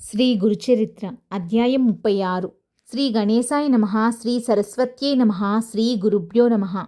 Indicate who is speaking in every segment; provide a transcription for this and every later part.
Speaker 1: శ్రీ గురుచరిత్ర అధ్యాయం ముప్పై ఆరు. శ్రీ గణేశాయ నమ శ్రీ సరస్వత్యై నమ శ్రీ గురుభ్యో నమ.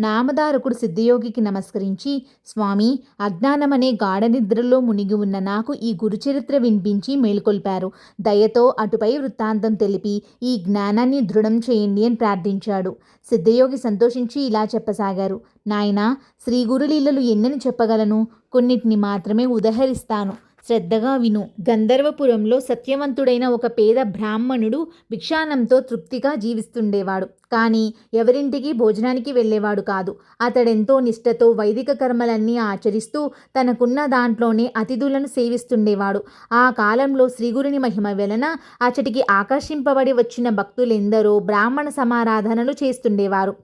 Speaker 1: నామదారకుడు సిద్ధయోగికి నమస్కరించి స్వామి అజ్ఞానమనే గాఢ నిద్రలో మునిగి ఉన్న నాకు ఈ గురుచరిత్ర వినిపించి మేల్కొల్పారు. దయతో అటుపై వృత్తాంతం తెలిపి ఈ జ్ఞానాన్ని దృఢం చేయండి అని ప్రార్థించాడు. సిద్ధయోగి సంతోషించి ఇలా చెప్పసాగారు. నాయనా శ్రీ గురులీలలు ఎన్నని చెప్పగలను? కొన్నిటిని మాత్రమే ఉదహరిస్తాను. శ్రద్ధగా విను. గంధర్వపురంలో సత్యవంతుడైన ఒక పేద బ్రాహ్మణుడు భిక్షానంతో తృప్తిగా జీవిస్తుండేవాడు. కానీ ఎవరింటికి భోజనానికి వెళ్ళేవాడు కాదు. అతడెంతో నిష్ఠతో వైదిక కర్మలన్నీ ఆచరిస్తూ తనకున్న దాంట్లోనే అతిథులను సేవిస్తుండేవాడు. ఆ కాలంలో శ్రీగురుని మహిమ వలన అచటికి ఆకర్షింపబడి వచ్చిన భక్తులెందరో బ్రాహ్మణ సమారాధనలు చేస్తుండేవారు.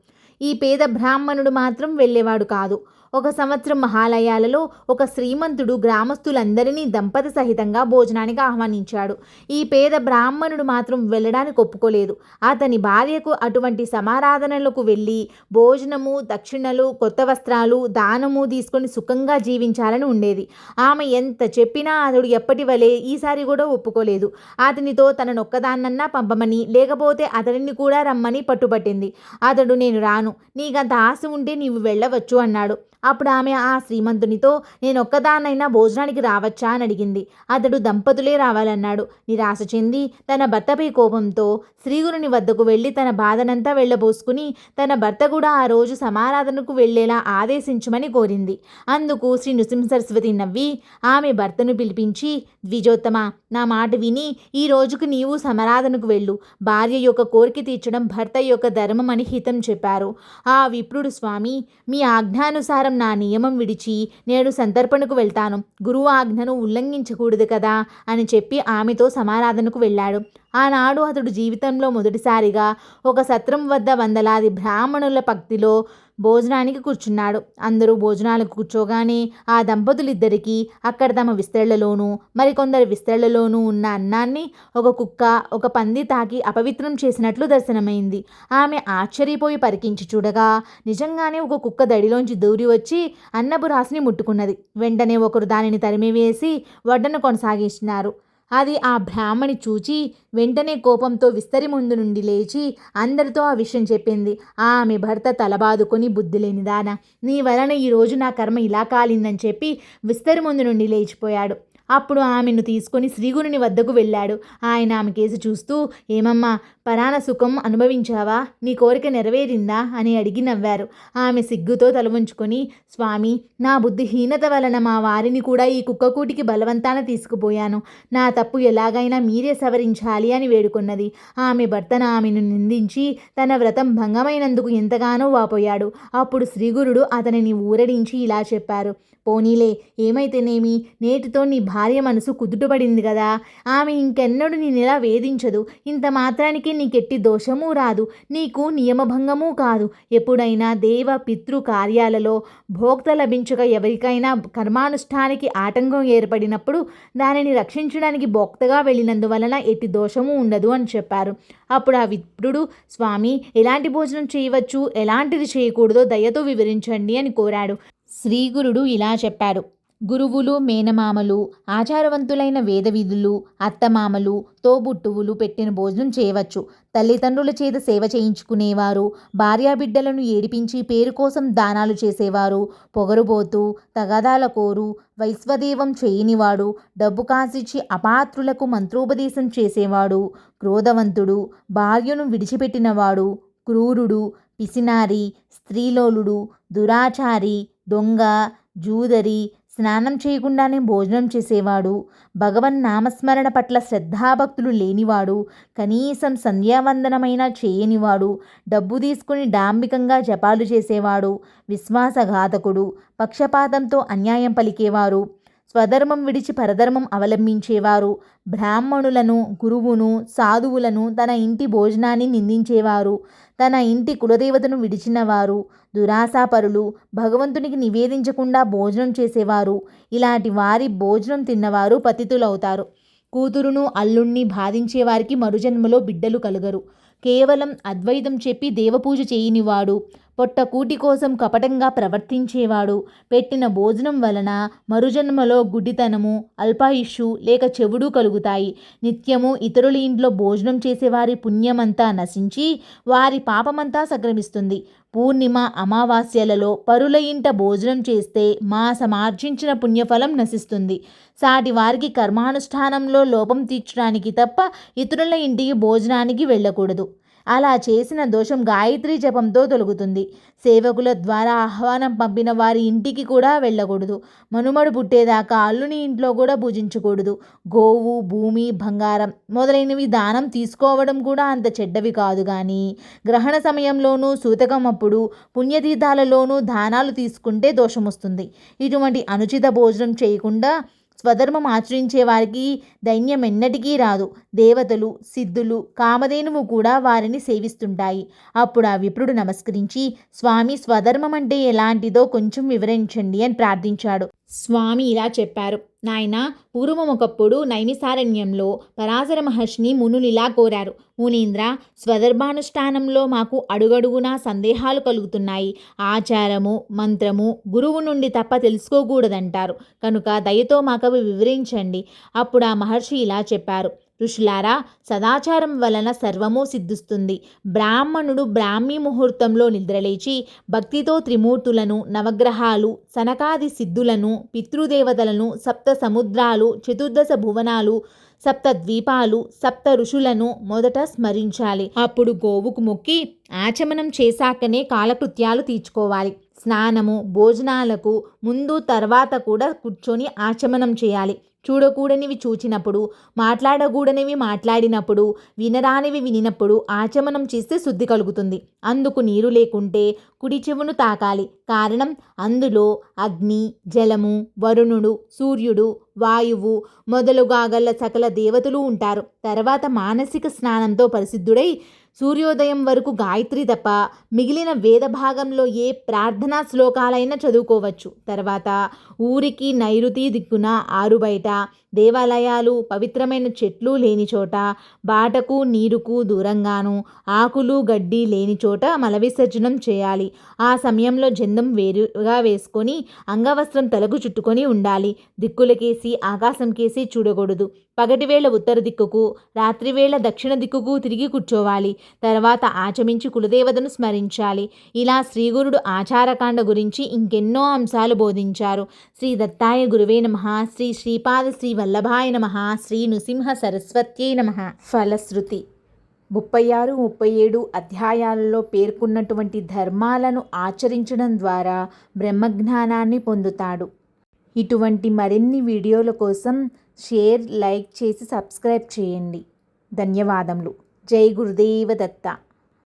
Speaker 1: ఈ పేద బ్రాహ్మణుడు మాత్రం వెళ్ళేవాడు కాదు. ఒక సంవత్సరం మహాలయాలలో ఒక శ్రీమంతుడు గ్రామస్తులందరినీ దంపతి సహితంగా భోజనానికి ఆహ్వానించాడు. ఈ పేద బ్రాహ్మణుడు మాత్రం వెళ్ళడానికి ఒప్పుకోలేదు. అతని భార్యకు అటువంటి సమారాధనలకు వెళ్ళి భోజనము దక్షిణలు కొత్త వస్త్రాలు దానము తీసుకొని సుఖంగా జీవించాలని ఉండేది. ఆమె ఎంత చెప్పినా అతడు ఎప్పటి వలె ఈసారి కూడా ఒప్పుకోలేదు. అతనితో తననొక్కదాన్నన్నా పంపమని లేకపోతే అతడిని కూడా రమ్మని పట్టుబట్టింది అతడు నేను రాను. నీకంత ఆశ ఉంటే నీవు వెళ్ళవచ్చు అన్నాడు. అప్పుడు ఆమె ఆ శ్రీమంతునితో నేను ఒక్కదాన్నైనా భోజనానికి రావచ్చా? అని అడిగింది. అతడు దంపతులే రావాలన్నాడు. నిరాశ చెంది తన భర్తపై కోపంతో శ్రీగురుని వద్దకు వెళ్ళి తన బాధనంతా వెళ్ళబోసుకుని తన భర్త కూడా ఆ రోజు సమారాధనకు వెళ్ళేలా ఆదేశించమని కోరింది. అందుకు శ్రీ నృసింహ సరస్వతి నవ్వి ఆమె భర్తను పిలిపించి ద్విజోత్తమ నా మాట విని ఈ రోజుకు నీవు సమరాధనకు వెళ్ళు. భార్య యొక్క కోరిక తీర్చడం భర్త యొక్క ధర్మం అని హితం చెప్పారు. ఆ విప్రుడు స్వామి మీ ఆజ్ఞానుసారం నా నియమం విడిచి నేను సంతర్పణకు వెళ్తాను. గురువు ఆజ్ఞను ఉల్లంఘించకూడదు కదా? అని చెప్పి ఆమెతో సమారాధనకు వెళ్ళాడు. ఆనాడు అతడు జీవితంలో మొదటిసారిగా ఒక సత్రం వద్ద వందలాది బ్రాహ్మణుల భక్తిలో భోజనానికి కూర్చున్నాడు. అందరూ భోజనాలకు కూర్చోగానే ఆ దంపతులిద్దరికీ అక్కడ తమ విస్తళ్ళలోనూ మరికొందరి విస్తళ్ళలోనూ ఉన్న అన్నాన్ని ఒక కుక్క ఒక పంది తాకి అపవిత్రం చేసినట్లు దర్శనమైంది. ఆమె ఆశ్చర్యపోయి పరికించి చూడగా నిజంగానే ఒక కుక్క దడిలోంచి దూరి వచ్చి అన్నపు రాసిని ముట్టుకున్నది. వెంటనే ఒకరు దానిని తరిమివేసి వడ్డను కొనసాగించినారు. అది ఆ బ్రాహ్మణి చూచి వెంటనే కోపంతో విస్తరి ముందు నుండి లేచి అందరితో ఆ విషయం చెప్పింది. ఆమె భర్త తలబాదుకొని బుద్ధి లేనిదానా నీ వలన ఈరోజు నా కర్మ ఇలా కాలిందని చెప్పి విస్తరి ముందు నుండి లేచిపోయాడు. అప్పుడు ఆమెను తీసుకొని శ్రీగురుని వద్దకు వెళ్ళాడు. ఆయన ఆమె కేసు చూస్తూ ఏమమ్మా పరాణ సుఖం అనుభవించావా? నీ కోరిక నెరవేరిందా? అని అడిగి నవ్వారు. ఆమె సిగ్గుతో తలవంచుకొని స్వామి నా బుద్ధిహీనత వలన మా వారిని కూడా ఈ కుక్కకూటికి బలవంతాన తీసుకుపోయాను. నా తప్పు ఎలాగైనా మీరే సవరించాలి అని వేడుకున్నది. ఆమె భర్తను ఆమెను నిందించి తన వ్రతం భంగమైనందుకు ఎంతగానో వాపోయాడు. అప్పుడు శ్రీగురుడు అతనిని ఊరడించి ఇలా చెప్పారు. పోనీలే ఏమైతేనేమి? నేటితో నీ భార్య మనసు కుదుటపడింది కదా. ఆమె ఇంకెన్నడూ నేనెలా వేధించదు. ఇంత మాత్రానికి నీకెట్టి దోషము రాదు. నీకు నియమభంగమూ కాదు. ఎప్పుడైనా దేవ పితృ కార్యాలలో భోక్త లభించక ఎవరికైనా కర్మానుష్ఠానికి ఆటంకం ఏర్పడినప్పుడు దానిని రక్షించడానికి భోక్తగా వెళ్ళినందువలన ఎట్టి దోషము ఉండదు అని చెప్పారు. అప్పుడు ఆ విప్రుడు స్వామి ఎలాంటి భోజనం చేయవచ్చు? ఎలాంటిది చేయకూడదో దయతో వివరించండి అని కోరాడు. శ్రీగురుడు ఇలా చెప్పారు గురువులు మేనమామలు ఆచారవంతులైన వేదవిధులు అత్తమామలు తోబుట్టువులు పెట్టిన భోజనం చేయవచ్చు. తల్లిదండ్రుల చేత సేవ చేయించుకునేవారు భార్యాబిడ్డలను ఏడిపించి పేరు కోసం దానాలు చేసేవారు పొగరుబోతు తగదాల కోరు వైశ్వదేవం చేయనివాడు డబ్బు కాసిచ్చి అపాత్రులకు మంత్రోపదేశం చేసేవాడు క్రోధవంతుడు భార్యను విడిచిపెట్టినవాడు క్రూరుడు పిసినారి స్త్రీలోలుడు దురాచారి దొంగ జూదరి స్నానం చేయకుండానే భోజనం చేసేవాడు. భగవన్ నామస్మరణ పట్ల శ్రద్ధాభక్తులు లేనివాడు. కనీసం సంధ్యావందనమైనా చేయనివాడు. డబ్బు తీసుకుని డాంబికంగా జపాలు చేసేవాడు. విశ్వాసఘాతకుడు. పక్షపాతంతో అన్యాయం పలికేవారు. స్వధర్మం విడిచి పరధర్మం అవలంబించేవారు. బ్రాహ్మణులను గురువును సాధువులను తన ఇంటి భోజనాన్ని నిందించేవారు. తన ఇంటి కులదేవతను విడిచినవారు. దురాశాపరులు భగవంతునికి నివేదించకుండా భోజనం చేసేవారు. ఇలాంటి వారి భోజనం తిన్నవారు పతితులవుతారు. కూతురును అల్లుణ్ణి బాధించేవారికి మరుజన్మలో బిడ్డలు కలుగరు. కేవలం అద్వైతం చెప్పి దేవపూజ చేయనివాడు. పొట్ట కూటి కోసం కపటంగా ప్రవర్తించేవాడు. పెట్టిన భోజనం వలన మరుజన్మలో గుడ్డితనము అల్పాయుష్షు లేక చెవుడు కలుగుతాయి. నిత్యము ఇతరుల ఇంట్లో భోజనం చేసేవారి పుణ్యమంతా నశించి వారి పాపమంతా సంక్రమిస్తుంది. పూర్ణిమ అమావాస్యలలో పరుల ఇంట భోజనం చేస్తే మాసమార్జించిన పుణ్యఫలం నశిస్తుంది. సాటి వారికి కర్మానుష్ఠానంలో లోపం తీర్చడానికి తప్ప ఇతరుల ఇంటికి భోజనానికి వెళ్ళకూడదు. అలా చేసిన దోషం గాయత్రి జపంతో తొలగుతుంది. సేవకుల ద్వారా ఆహ్వానం పంపిన వారి ఇంటికి కూడా వెళ్ళకూడదు. మనుమడు పుట్టేదాకా అల్లుని ఇంట్లో కూడా పూజించకూడదు. గోవు భూమి బంగారం మొదలైనవి దానం తీసుకోవడం కూడా అంత చెడ్డవి కాదు కానీ గ్రహణ సమయంలోనూ సూతకం అప్పుడు పుణ్యతీర్థాలలోనూ దానాలు తీసుకుంటే దోషం వస్తుంది. ఇటువంటి అనుచిత భోజనం చేయకుండా స్వధర్మం ఆచరించే వారికి దైన్యం ఎన్నటికీ రాదు. దేవతలు సిద్ధులు కామధేనువు కూడా వారిని సేవిస్తుంటాయి. అప్పుడు ఆ విప్రుడు నమస్కరించి స్వామి స్వధర్మం అంటే ఎలాంటిదో కొంచెం వివరించండి అని ప్రార్థించాడు. స్వామి ఇలా చెప్పారు. నాయన పూర్వం ఒకప్పుడు నైమిసారణ్యంలో పరాశర మహర్షిని మునులిలా కోరారు. మునీంద్ర స్వధర్భానుష్ఠానంలో మాకు అడుగడుగునా సందేహాలు కలుగుతున్నాయి. ఆచారము మంత్రము గురువు నుండి తప్ప తెలుసుకోకూడదంటారు. కనుక దయతో మాకవి వివరించండి. అప్పుడు ఆ మహర్షి ఇలా చెప్పారు. ఋషులారా సదాచారం వలన సర్వము సిద్ధిస్తుంది. బ్రాహ్మణుడు బ్రాహ్మీ ముహూర్తంలో నిద్రలేచి భక్తితో త్రిమూర్తులను నవగ్రహాలు సనకాది సిద్ధులను పితృదేవతలను సప్త సముద్రాలు చతుర్దశ భువనాలు సప్త ద్వీపాలు సప్త ఋషులను మొదట స్మరించాలి. అప్పుడు గోవుకు మొక్కి ఆచమనం చేశాకనే కాలకృత్యాలు తీర్చుకోవాలి. స్నానము భోజనాలకు ముందు తర్వాత కూడా కూర్చొని ఆచమనం చేయాలి. చూడకూడనివి చూచినప్పుడు మాట్లాడకూడనివి మాట్లాడినప్పుడు వినరానివి వినినప్పుడు ఆచమనం చేస్తే శుద్ధి కలుగుతుంది. అందుకు నీరు లేకుంటే కుడి చెవును తాకాలి. కారణం అందులో అగ్ని జలము వరుణుడు సూర్యుడు వాయువు మొదలుగా గల సకల దేవతలు ఉంటారు. తర్వాత మానసిక స్నానంతో పరిశుద్ధుడై సూర్యోదయం వరకు గాయత్రి తప్ప మిగిలిన వేద భాగంలో ఏ ప్రార్థనా శ్లోకాలైనా చదువుకోవచ్చు. తర్వాత ఊరికి నైరుతి దిక్కున ఆరుబయట దేవాలయాలు పవిత్రమైన చెట్లు లేని చోట బాటకు నీరుకు దూరంగాను ఆకులు గడ్డి లేని చోట మల విసర్జనం చేయాలి. ఆ సమయంలో జందం వేరుగా వేసుకొని అంగవస్త్రం తలకు చుట్టుకొని ఉండాలి. దిక్కులకేసి ఆకాశం కేసి చూడకూడదు. పగటివేళ ఉత్తర దిక్కుకు రాత్రివేళ దక్షిణ దిక్కుకు తిరిగి కూర్చోవాలి. తర్వాత ఆచమించి కులదేవతను స్మరించాలి. ఇలా శ్రీగురుడు ఆచారకాండ గురించి ఇంకెన్నో అంశాలు బోధించారు. శ్రీ దత్తాయ గురువే నమ. శ్రీ శ్రీపాద శ్రీ వల్లభాయ నమ శ్రీ నృసింహ సరస్వత్యై నమ. ఫలశ్రుతి. ముప్పై ఆరు ముప్పై ఏడు అధ్యాయాలలో పేర్కొన్నటువంటి ధర్మాలను ఆచరించడం ద్వారా బ్రహ్మజ్ఞానాన్ని పొందుతాడు. ఇటువంటి మరిన్ని వీడియోల కోసం షేర్ లైక్ చేసి సబ్స్క్రైబ్ చేయండి. ధన్యవాదములు. జై గురుదేవ దత్త.